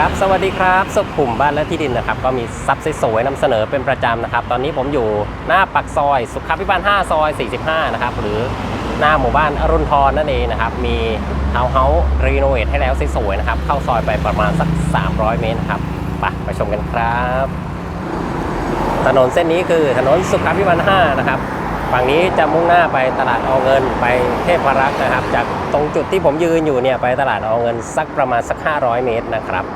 ครับสวัสดีครับสุขุมบ้านและที่ดินนะครับ ก็มีซับสวยๆนำเสนอเป็นประจำนะครับ ตอนนี้ผมอยู่หน้าปักซอย สุขาพิบาล 5 ซอย 45 นะครับ หรือหน้าหมู่บ้านอรุณพรนั่นเองนะครับ มีทาวน์เฮาส์รีโนเวทให้แล้วสวยๆนะครับ เข้าซอยไปประมาณสัก 300 เมตรครับไปไปชมกันครับ ถนนเส้นนี้คือถนนสุขาพิบาล 5 นะครับฝั่งนี้จะมุ่งหน้าไปตลาดเอาเงินไปเทพรักษ์นะครับ จากตรงจุดที่ผมยืนอยู่เนี่ยไปตลาดเอาเงินสักประมาณสัก 500 เมตรนะครับ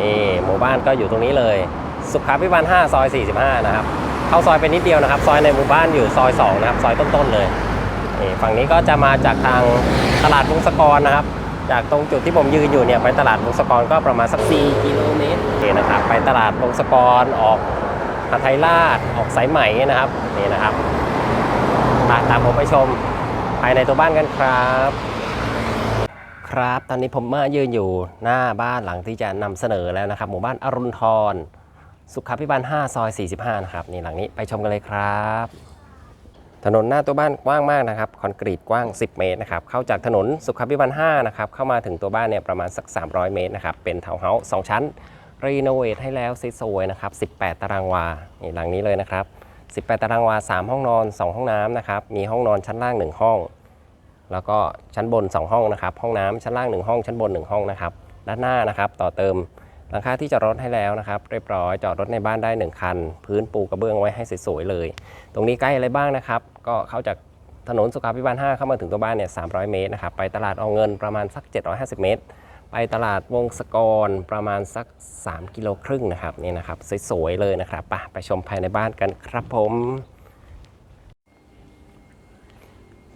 นี่หมู่บ้านก็อยู่ตรงนี้เลย สุขาพิบาล5ซอย 45 นะครับ เข้าซอยไปนิดเดียวนะครับ ซอยในหมู่บ้านอยู่ซอย 2 นะครับ ซอยต้นๆเลยนี่ฝั่งนี้ก็จะมาจากทางตลาดวงศกรนะครับ จากตรงจุดที่ผมยืนอยู่เนี่ยไปตลาดวงศกรก็ประมาณสัก 4 กิโลเมตรนี่นะครับ ไปตลาดวงศกรออกหาไทยราชออกสายไหมนะครับนี่นะครับตามผมไปชมภายในตัวบ้านกันครับ ครับ ตอนนี้ผมมายืนอยู่หน้าบ้านหลังที่จะนำเสนอแล้วนะครับ หมู่บ้านอรุณทรสุขาพิบาล 5 ซอย 45 นะครับ นี่หลังนี้ไปชมกันเลยครับ ถนนหน้าตัวบ้านกว้างมากนะครับ คอนกรีตกว้าง 10 เมตรนะครับ เข้าจากถนนสุขาพิบาล 5 นะครับ เข้ามาถึงตัวบ้านเนี่ยประมาณสัก 300 เมตรนะครับ เป็นทาวน์เฮาส์2ชั้น รีโนเวทให้แล้วสวยๆนะครับ 18 ตารางวา นี่หลังนี้เลยนะครับ 18 ตารางวา 3 ห้องนอน 2 ห้องน้ำนะครับ มีห้องนอนชั้นล่าง 1 ห้อง แล้วก็ชั้นบน 2 ห้องนะครับ ห้องน้ำชั้นล่าง 1 ห้อง ชั้นบน 1 ห้องนะครับ ด้านหน้านะครับ ต่อเติมหลังคาที่จอดรถให้แล้วนะครับ เรียบร้อยจอดรถในบ้านได้ 1 คัน พื้นปูกระเบื้องไว้ให้สวยๆเลย ตรงนี้ใกล้อะไรบ้างนะครับ ก็เข้าจากถนนสุขาพิบาล 5 เข้ามาถึงตัวบ้านเนี่ย 300 เมตรนะครับ ไปตลาดเอาเงินประมาณสัก 750 เมตร ไปตลาดวงศกรประมาณสัก 3 กิโลครึ่งนะครับนี่นะครับ สวยๆเลยนะครับไปไปชมภายในบ้านกันครับผม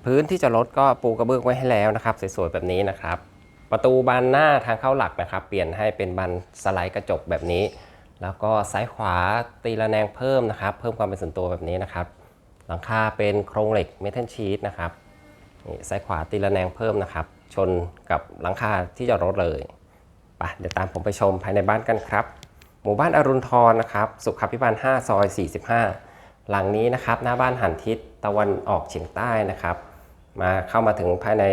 พื้นที่จอดรถก็ปูกระเบื้องไว้ให้แล้วนะครับสวยๆแบบนี้นะครับ ประตูบานหน้าทางเข้าหลักนะครับ เปลี่ยนให้เป็นบานสไลด์กระจกแบบนี้ แล้วก็ซ้ายขวาตีระแนงเพิ่มนะครับ เพิ่มความเป็นส่วนตัวแบบนี้นะครับ หลังคาเป็นโครงเหล็กเมทัลชีตนะครับนี่ซ้ายขวาตีระแนงเพิ่มนะครับ ชนกับหลังคาที่จอดรถเลยไปเดี๋ยวตามผมไปชมภายในบ้านกันครับ หมู่บ้านอรุณทรนะครับ สุขาพิบาล 5 ซอย 45 หลังนี้นะครับ หน้าบ้านหันทิศตะวันออกเฉียงใต้นะครับ มาเข้ามาถึงภายใน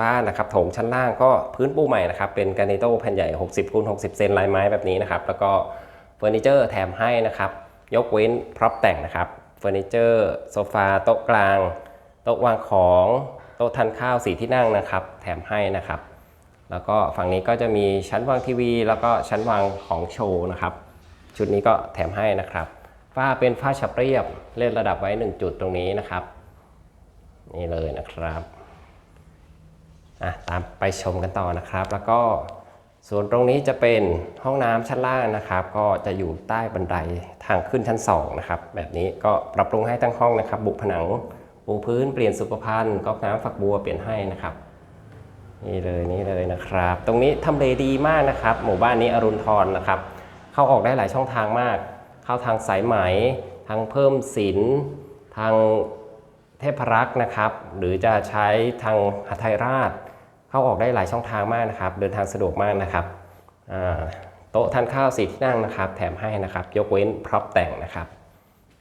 บ้านนะครับโถงชั้นล่างก็พื้นปูใหม่นะครับ เป็นกานิโต้แผ่นใหญ่ 60คูณ60 เซนลายไม้แบบนี้นะครับ แล้วก็เฟอร์นิเจอร์แถมให้นะครับ ยกเว้นพร็อพแต่งนะครับเฟอร์นิเจอร์โซฟาโต๊ะกลาง โต๊ะวางของโต๊ะทานข้าวสีที่นั่งนะครับ แถมให้นะครับ แล้วก็ฝั่งนี้ก็จะมีชั้นวางทีวี แล้วก็ชั้นวางของโชว์นะครับ ชุดนี้ก็แถมให้นะครับฝ้าเป็นฝ้าฉับเรียบเล่นระดับไว้ 1 จุดตรงนี้นะครับ นี่เลยนะครับอะตามไปชมกันต่อนะครับ แล้วก็ส่วนตรงนี้จะเป็นห้องน้ำชั้นล่างนะครับ ก็จะอยู่ใต้บันไดทางขึ้นชั้น2นะครับแบบนี้ก็ปรับปรุงให้ทั้งห้องนะครับ บุผนังปูพื้นเปลี่ยนสุขภัณฑ์ก๊อกน้ำฝักบัวเปลี่ยนให้นะครับนี่เลยนี่เลยนะครับ ตรงนี้ทำเลดีมากนะครับ หมู่บ้านนี้อรุณทรนะครับ เข้าออกได้หลายช่องทางมาก เข้าทางสายไหมทางเพิ่มศิลทาง เทพรักษ์นะครับ หรือจะใช้ทางหทัยราช เข้าออกได้หลายช่องทางมากนะครับ เดินทางสะดวกมากนะครับโต๊ะทานข้าวสีที่นั่งนะครับ แถมให้นะครับ ยกเว้นพร็อพแต่งนะครับ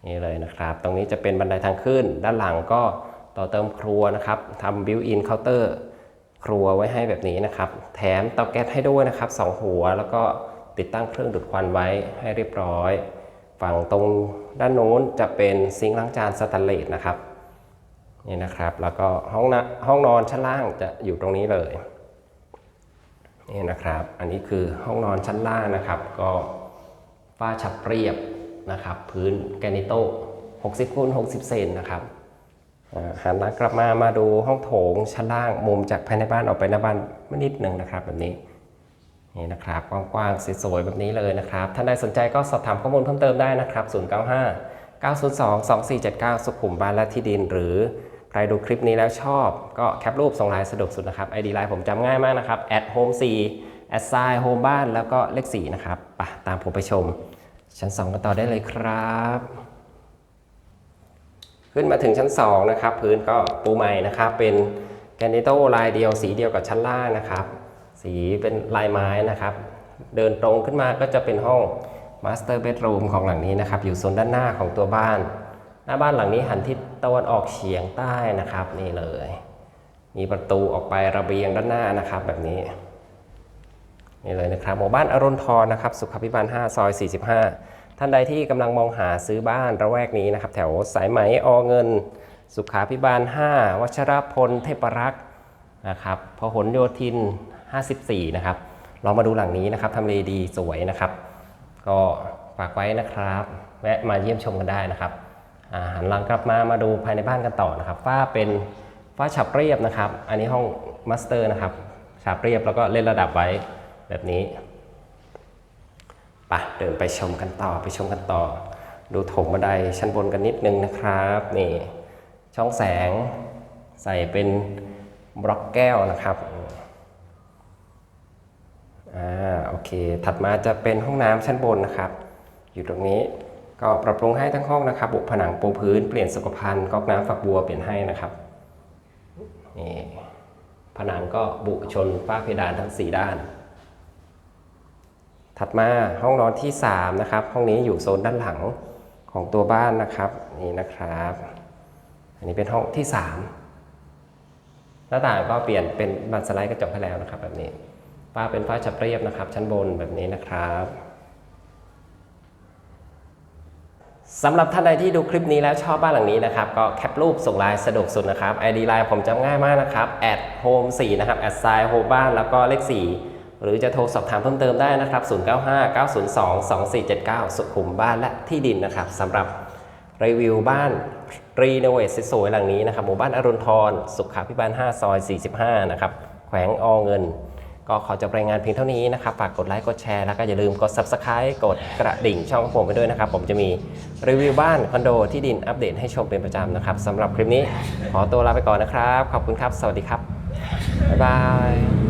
นี่เลยนะครับ ตรงนี้จะเป็นบันไดทางขึ้น ด้านหลังก็ต่อเติมครัวนะครับทำบิวอินเคาน์เตอร์ครัวไว้ให้แบบนี้นะครับ แถมเตาแก๊สให้ด้วยนะครับสองหัว แล้วก็ติดตั้งเครื่องดูดควันไว้ให้เรียบร้อย ฝั่งตรงด้านโน้นจะเป็นซิงค์ล้างจานสแตนเลสนะครับ นี่นะครับ แล้วก็ห้องนะห้องนอนชั้นล่างจะอยู่ตรงนี้เลยนี่นะครับ อันนี้คือห้องนอนชั้นล่างนะครับ ก็ฝ้าฉับเรียบนะครับ พื้นแกนิโต้60คูณ60 เซนนะครับหันหลังกลับมามาดูห้องโถงชั้นล่างมุมจากภายในบ้านออกไปหน้าบ้านมนิดหนึ่งนะครับแบบนี้นี่นะครับกว้างๆสวยๆแบบนี้เลยนะครับท่านใดสนใจก็สอบถามข้อมูลเพิ่มเติมได้นะครับ 095 902 2479 สุขุมบ้านและที่ดินหรือ ใครดูคลิปนี้แล้วชอบก็แคปรูปส่งไลน์สะดวกสุดนะครับ ID ไลน์ผมจำง่ายมากนะครับ at home 4 at sign home บ้านแล้วก็เลข 4 นะครับไปตามผมไปชม ชั้น 2 กันต่อได้เลยครับ ขึ้นมาถึงชั้น 2 นะครับ พื้นก็ปูใหม่นะครับ เป็นแกนิโตลายเดียวสีเดียวกับชั้นล่างนะครับ สีเป็นลายไม้นะครับ เดินตรงขึ้นมาก็จะเป็นห้องมาสเตอร์เบดรูมของหลังนี้นะครับ อยู่โซนด้านหน้าของตัวบ้าน หน้าบ้านหลังนี้หันทิศตะวันออกเฉียงใต้นะครับนี่เลย มีประตูออกไประเบียงด้านหน้านะครับแบบนี้นี่เลยนะครับหมู่บ้านอรุณทรนะครับ สุขภิบาล 5 ซอย 45 ท่านใดที่กำลังมองหาซื้อบ้านระแวกนี้นะครับ แถวสายไหมอเงิน สุขาภิบาล 5 วัชรพลเทพรักษ์นะครับพหลโยธิน 54 นะครับลองมาดูหลังนี้นะครับทำเลดีสวยนะครับ ก็ฝากไว้นะครับ แวะมาเยี่ยมชมกันได้นะครับ หันหลังกลับมามาดูภายในบ้านกันต่อนะครับฝ้าเป็นฝ้าฉับเรียบนะครับ อันนี้ห้องมาสเตอร์นะครับฉับเรียบแล้วก็เล่นระดับไว้แบบนี้ไปเดินไปชมกันต่อไปชมกันต่อ ดูโถงบันไดชั้นบนกันนิดนึงนะครับนี่ช่องแสงใส่เป็นบล็อกแก้วนะครับอ่าโอเค ถัดมาจะเป็นห้องน้ำชั้นบนนะครับ อยู่ตรงนี้ ก็ปรับปรุงให้ทั้งห้องนะครับบุผนังปูพื้นเปลี่ยนสุขภัณฑ์ก๊อกน้ำฝักบัวเปลี่ยนให้นะครับนี่ผนังก็บุชนฝ้าเพดานทั้ง 4 ด้าน ถัดมาห้องนอนที่ 3 นะครับ ห้องนี้อยู่โซนด้านหลังของตัวบ้านนะครับนี่นะครับ อันนี้เป็นห้องที่ 3 หน้าต่างก็เปลี่ยนเป็นบันสไลด์กระจกให้แล้วนะครับ แบบนี้ฝ้าเป็นฝ้าฉับเรียบนะครับ ชั้นบนแบบนี้นะครับ สำหรับท่านใดที่ดูคลิปนี้แล้วชอบบ้านหลังนี้นะครับ ก็แคปรูปส่งไลน์สะดวกสุดนะครับ ID ไลน์ผมจำง่ายมากนะครับ at home 4นะครับ at sign home บ้านแล้วก็เลข 4 หรือจะโทรสอบถามเพิ่มเติมได้นะครับ 095 902 2479 สุขุมบ้านและที่ดินนะครับสำหรับรีวิวบ้านรีโนเวทสวยๆหลังนี้นะครับหมู่บ้านอรุณทรสุขาพิบาล 5 ซอย 45 นะครับ แขวงอเงิน ก็ขอจบรายงานเพียงเท่านี้นะครับ ฝากกดไลค์กดแชร์แล้วก็อย่าลืมกด Subscribe กดกระดิ่งช่องของผมไปด้วยนะครับ ผมจะมีรีวิวบ้านคอนโดที่ดินอัปเดตให้ชมเป็นประจำนะครับสำหรับคลิปนี้ขอตัวลาไปก่อนนะครับ ขอบคุณครับ สวัสดีครับ บ๊ายบาย